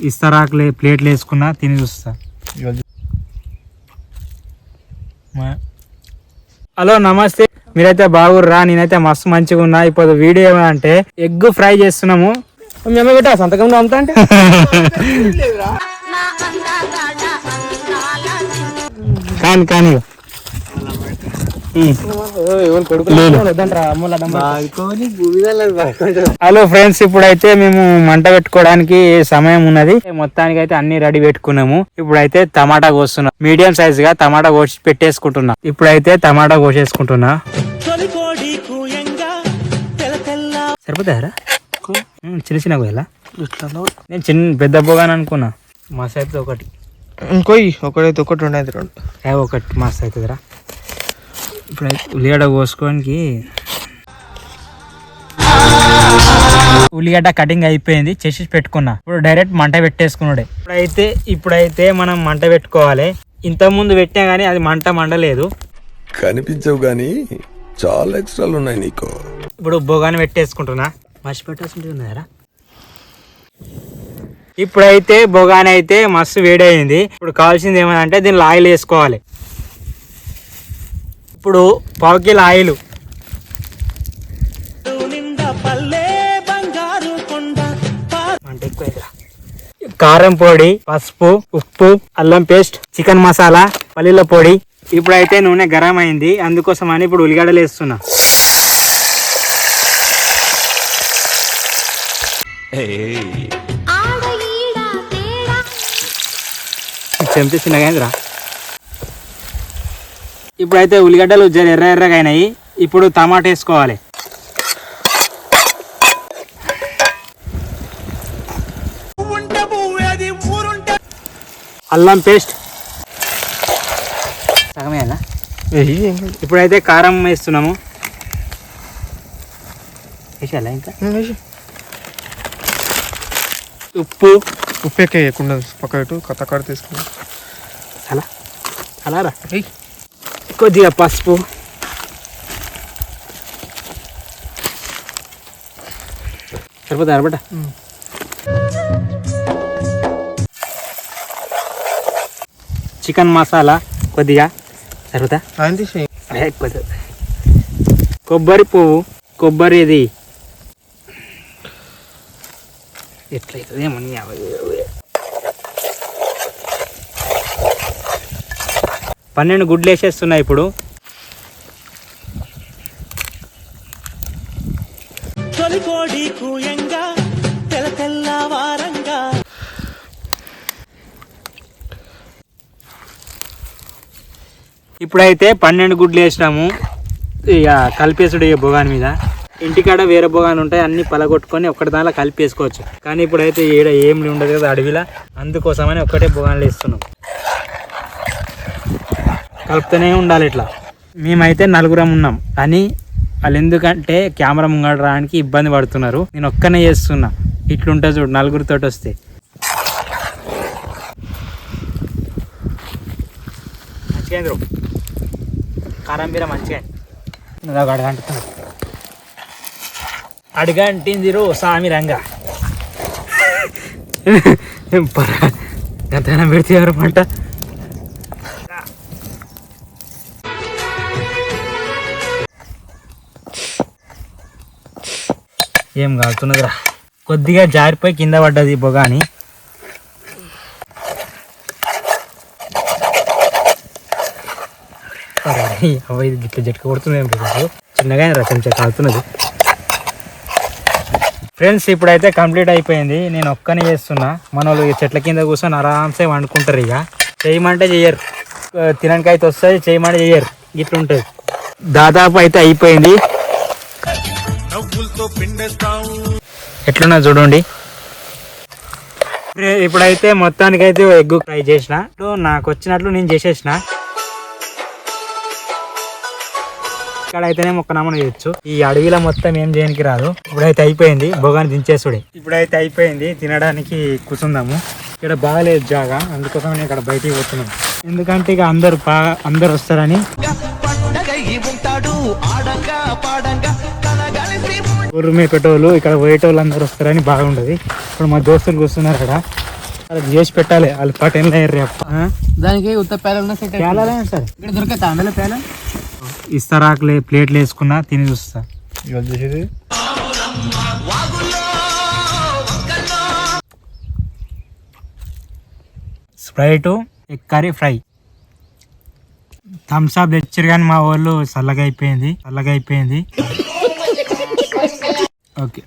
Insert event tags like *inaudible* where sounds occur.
ఇస్తారాకులే ప్లేట్లు వేసుకున్నా తిని చూస్తా. హలో నమస్తే. మీరైతే బాగుర్రా? నేనైతే మస్తు మంచిగా ఉన్నా. ఇప్పుడు వీడియో ఏమంటే ఎగ్ ఫ్రై చేస్తున్నాము. మేము పెట్టా సంతకంలో అంతా అంటే? *laughs* కానీ కానీ. హలో ఫ్రెండ్స్ ఇప్పుడైతే మేము మంట పెట్టుకోవడానికి సమయం ఉన్నది. మొత్తానికి అయితే అన్ని రెడీ పెట్టుకున్నాము. ఇప్పుడైతే టమాటా కోస్తున్నాం. మీడియం సైజ్గా టమాటా కోసి పెట్టేసుకుంటున్నా. ఇప్పుడైతే టమాటా కోసేసుకుంటున్నా. సరిపోతారా చిన్న చిన్న నేను చిన్న పెద్ద బోగాని అనుకున్నా. మస్తు అయితే ఒకటి. ఇంకోయి ఒకటైతే ఒకటి ఉండేది రెండు. ఒకటి మస్తు అవుతుందిరా ఇప్పుడైతే ఉల్లిగడ్డ కోసుకోనికి ఉల్లిగడ్డ కటింగ్ అయిపోయింది చేసి పెట్టుకున్నా. ఇప్పుడు డైరెక్ట్ మంట పెట్టేసుకున్నాడే. ఇప్పుడైతే ఇప్పుడైతే మనం మంట పెట్టుకోవాలి. ఇంత ముందు పెట్టినా కానీ అది మంట మండలేదు. కనిపించవు గాని చాలా ఎక్స్ట్రాలు ఉన్నాయి నీకు. ఇప్పుడు బొగాని పెట్టేసుకుంటున్నా. మసి పెట్టేసుకుంటున్నారా ఇప్పుడైతే బొగాని అయితే మస్తు వేడి అయింది ఇప్పుడు కావాల్సింది ఏమన్నా అంటే దీనిలో ఆయిల్ వేసుకోవాలి. ఇప్పుడు పావు కిలో ఆయిల్ ఎక్కువైందిరా. కారం పొడి పసుపు ఉప్పు అల్లం పేస్ట్ చికెన్ మసాలా పల్లీల పొడి. ఇప్పుడైతే నూనె గరం అయింది అందుకోసం అని ఇప్పుడు ఉల్లిగడ్డలు వేస్తున్నా. చెంపి చిన్నగా ఇప్పుడైతే ఉల్లిగడ్డలు జర ఎర్ర ఎర్రగా అయినాయి. ఇప్పుడు టమాటా వేసుకోవాలి. అల్లం పేస్ట్. ఇప్పుడైతే కారం వేస్తున్నాము. వేసాలా ఇంకా? ఉప్పు. ఉప్పు ఎక్క వేయకుండా పక్క పెట్టు కొత్త కాడ తీసుకుని అలా? అలారా కొద్దిగా పసుపు. సరిపోతా అరబట చికెన్ మసాలా కొద్దిగా. సరిపోతా? కొబ్బరి పువ్వు కొబ్బరి ఇది ఎట్లయితుంది ఏమని పన్నెండు గుడ్లు వేసేస్తున్నా ఇప్పుడు. ఇప్పుడైతే పన్నెండు గుడ్లు వేసినాము. ఇక కలిపేసుడు ఇక బొగాని మీద. ఇంటికాడ వేరే బొగాని ఉంటాయి అన్ని పలగొట్టుకొని ఒకటి దానిలో కలిపేసుకోవచ్చు. కానీ ఇప్పుడైతే ఈడ ఏం ఉండదు కదా అడవిలా. అందుకోసమని ఒక్కటే బొగాన్లు వేస్తున్నాం. కలుపుతూనే ఉండాలి ఇట్లా. మేమైతే నలుగురం ఉన్నాం. కానీ వాళ్ళు ఎందుకంటే కెమెరా ముంగడ రావడానికి ఇబ్బంది పడుతున్నారు. నేను ఒక్కనే చేస్తున్నా. ఇట్లుంటా చూడు నలుగురితో వస్తే. మంచిగా కారం బీర మంచిగా అడగంటున్నాడు అడగంటింది రో సామి రంగా. *laughs* గతనం పెడితే ఎవరు పంట? ఏం కాలుతున్నదిరా కొద్దిగా జారిపోయి కింద పడ్డది బొగాని అవి అవ్వ ఇది గిట్ల జట్క కొడుతుంది ఏం చిన్నగా కాలుతున్నది. ఫ్రెండ్స్ ఇప్పుడైతే కంప్లీట్ అయిపోయింది. నేను ఒక్కనే చేస్తున్నా. మన వాళ్ళు చెట్ల కింద కూర్చొని ఆరామ్సే వండుకుంటారు ఇక. చేయమంటే చెయ్యరు. తినడానికి అయితే వస్తుంది చేయమంటే చెయ్యరు. ఇట్లుంటుంది. దాదాపు అయితే అయిపోయింది. ఎట్లున్నా చూడండి. ఇప్పుడు- ఇప్పుడైతే మొత్తానికి అయితే ఎగ్ ఫ్రై చేసిన. నాకు వచ్చినట్లు నేను చేసేసిన. ఇక్కడ అయితేనే మొక్క నమన చేయొచ్చు. ఈ అడవిలో మొత్తం ఏం చేయడానికి రాదు. ఇప్పుడైతే అయిపోయింది. బొగాని దించేసుడే. ఇప్పుడైతే అయిపోయింది. తినడానికి కూర్చుందాము ఇక్కడ బాగాలేదు జాగా. అందుకోసం నేను ఇక్కడ బయటికి పోతున్నాం ఎందుకంటే ఇక అందరు బాగా అందరు వస్తారని. ఊరు పెట్టేవాళ్ళు ఇక్కడ పోయేటోళ్ళు అందరు వస్తారని బాగుండదు. ఇప్పుడు మా దోస్తులు కూర్చున్నారు అక్కడ వాళ్ళకి చేసి పెట్టాలి వాళ్ళు పటేన్లో రేపు. దానికి ఉత్త పేల సెట్ సరే? ఇక్కడ దొరకతా అందులో పేల ఇస్తారాకులే ప్లేట్లు వేసుకున్నా తిని చూస్తా. ఇవాళ చేసేది? Sprite egg curry fry. Thums Up తెచ్చారు కానీ మా వాళ్ళు చల్లగా అయిపోయింది చల్లగా అయిపోయింది. Okay.